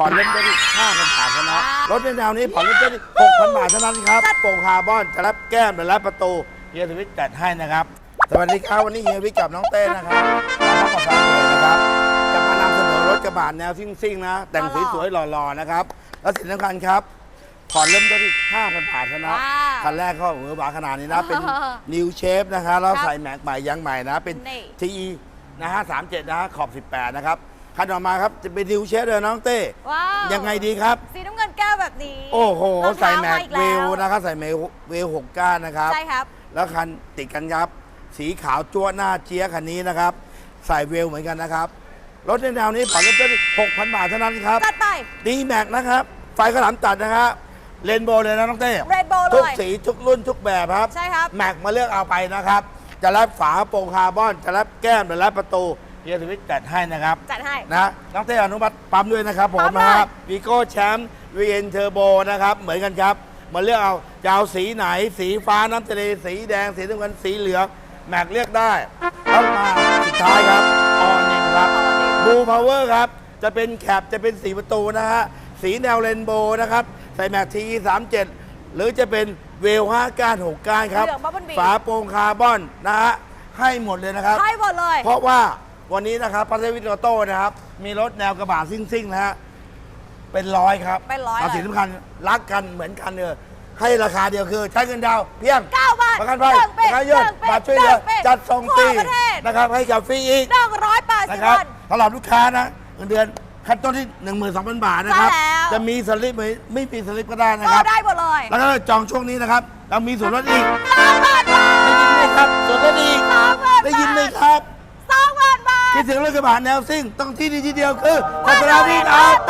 ผ่อนเริ่มต้นที่5,000บาทเท่านั้นว้าวรถในแนวนี้ผ่อนเริ่มต้นที่6,000 บาทเท่านั้นครับโปร่งคาร์บอนจะรับแก้มและรับประตูเฮียสวิทย์จัดให้นะครับ สวัสดีครับวันนี้เฮียวิทย์กับน้องเต้นะครับมาพบกับแฟนเพจนะครับ จะมานำเสนอรถกระบะแนวซิ่งๆนะ แต่งสวยๆหล่อๆนะครับ และสิ่งสำคัญครับผ่อนเริ่มต้นที่5,000บาทเท่านั้นว้าวคันแรกก็เหวอหวาขนาดนี้นะ เป็นนิวเชฟนะครับแล้วใส่แม็กใหม่ยางใหม่นะ เป็นนี่ TE นะฮะ37นะฮะขอบ 18 นะครับ คันต่อมาครับจะเป็นนิวเชฟเลยน้องเต้ ว้าวยังไงดีครับ สีน้ำเงินแก้วแบบนี้โอ้โห รองใส่เท้าแม็กาอีเวลแนะครับ ใส่แม็กเวล6ก้านนะครับ ใช่ครับ แล้วคันติดกันครับ สีขาวจั่วหน้าเจี๊ยคันนี้นะครับ ใส่เวลเหมือนกันนะครับ รถในแนวนี้ผ่อนเริ่มต้นที่6,000บาทเท่านั้นครับ จัดไป ดีแม็กนะครับ ไฟกระหล่ำตัดนะครับเลนโบว์เลยนะน้องเต้ Rainbow เลยทุกสีทุกรุ่นทุกแบบครับ ใช่ครับ แม็กมาเลือกเอาไปนะครับ จะรับฝาโปร่งคาร์บอน จะรับแก้มจะรับประตู เฮียสวิทย์จัดให้นะครับ จัดให้ นะน้องเต้อนุมัติปั๊มด้วยนะครับผมปั๊มเลย นะครับวีโก้แชมป์วีเอ็นเทอร์โบนะครับ เหมือนกันครับ มาเลือกเอาจะเอาสีไหน สีฟ้าน้ำทะเลสีแดง สีน้ำเงินสีเหลืองแม็กเลือกได้แล้วมาสุดท้ายครับออนิงครับบูพาวเวอร์ครับ จะเป็นแคปจะเป็นสีประตูนะฮะ สีแนวเรนโบว์นะครับ ใส่แม็กทีสามเจ็ดหรือจะเป็นเวลห้าก้านหกก้านครับ เหลือง Bumblebee ฝาโปร่งคาร์บอนนะฮะให้หมดเลยนะครับ ให้หมดเลย เพราะว่า วันนี้นะครับพัทวิทออโต้นะครับ มีรถแนวกระบะซิ่งๆนะฮะเป็นร้อยครับเป็นร้อยแต่เลยสิ่งสำคัญรักกันเหมือนกันเลยให้ราคาเดียวคือ ใช้เงินดาวน์เพียงเก้าบาทประกันภัยหนึ่งปปีระกันยอดหนึ่งปีบัตรช่วยเหลือหนึ่งปีจัดส่งฟรีทั่วประเทศ นะครับ ให้กับฟรีอีก หนึ่งร้อยแปดสินะบครับวัน สำหรับลูกค้านะเงินเดือนขั้นต้นที่ 12,000 บาทนะครับ ใช่แล้ว จะมีสลิปไหมไม่มีสลิปก็ได้นะก็ครับ ได้หมดเลยแล้วก็จองช่วงนี้นะครับเรามีส่วนลดอีกสองพันบาท ได้ยินไหมครับส่วนลดอีกสองพันบาทได้ยินไหมครับสองพันบาท คิดถึงรถกระบะแนวซิ่งต้องที่นี่ที่เดียวคือพัทราวิทย์อาโต